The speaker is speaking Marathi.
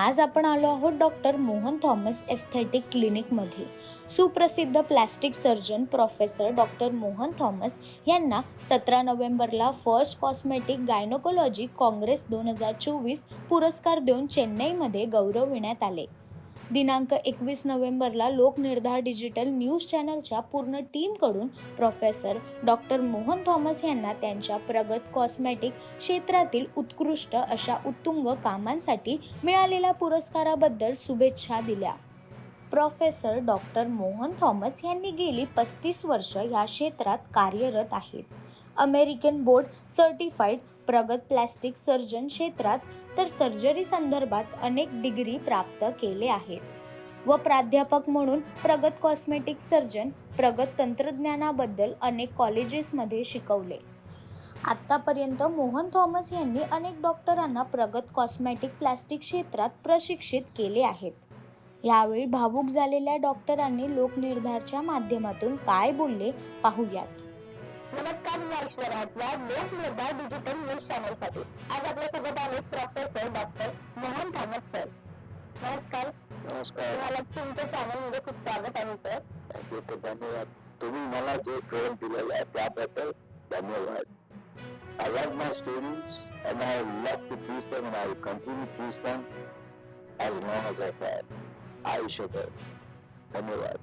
आज आपण आलो आहोत डॉक्टर मोहन थॉमस एस्थेटिक क्लिनिकमध्ये. सुप्रसिद्ध plastic surgeon professor doctor Mohan Thomas यांना सतरा नोव्हेंबरला फर्स्ट कॉस्मेटिक गायनोकोलॉजी काँग्रेस दोन हजार चोवीस पुरस्कार देऊन चेन्नईमध्ये गौरविण्यात आले. दिनांक एकवीस नोव्हेंबरला लोकनिर्धार डिजिटल न्यूज चॅनलच्या पूर्ण टीमकडून प्रोफेसर डॉक्टर मोहन थॉमस यांना त्यांच्या प्रगत कॉस्मेटिक क्षेत्रातील उत्कृष्ट अशा उत्तुंग कामांसाठी मिळालेल्या पुरस्काराबद्दल शुभेच्छा दिल्या. प्रोफेसर डॉक्टर मोहन थॉमस यांनी गेली पस्तीस वर्ष या क्षेत्रात कार्यरत आहेत. अमेरिकन बोर्ड सर्टिफाईड प्रगत प्लॅस्टिक सर्जन क्षेत्रात तर सर्जरी संदर्भात अनेक डिग्री प्राप्त केले आहेत. व प्राध्यापक म्हणून प्रगत कॉस्मेटिक सर्जन प्रगत तंत्रज्ञानाबद्दल अनेक कॉलेजेसमध्ये शिकवले. आत्तापर्यंत मोहन थॉमस यांनी अनेक डॉक्टरांना प्रगत कॉस्मेटिक प्लॅस्टिक क्षेत्रात प्रशिक्षित केले आहेत. यावेळी भावूक झालेल्या डॉक्टरांनी लोकनिर्धारच्या माध्यमातून काय बोलले पाहूयात. नमस्कार मी ऐश्वर्या आपल्या लोकनिर्धार डिजिटल न्यूज चॅनलसाठी. आज आपल्यासोबत आहेत professor doctor Mohan Thomas sir नमस्कार. नमस्कार. तुम्हाला तुमच्या चॅनलमध्ये खूप स्वागत आहे सर थँक्यू तर धन्यवाद. तुम्ही मला जे प्रेम दिलेलं आहे त्याबद्दल धन्यवाद. Love to teach them and I will continue to teach them as long as I can. आयुष्यभर धन्यवाद.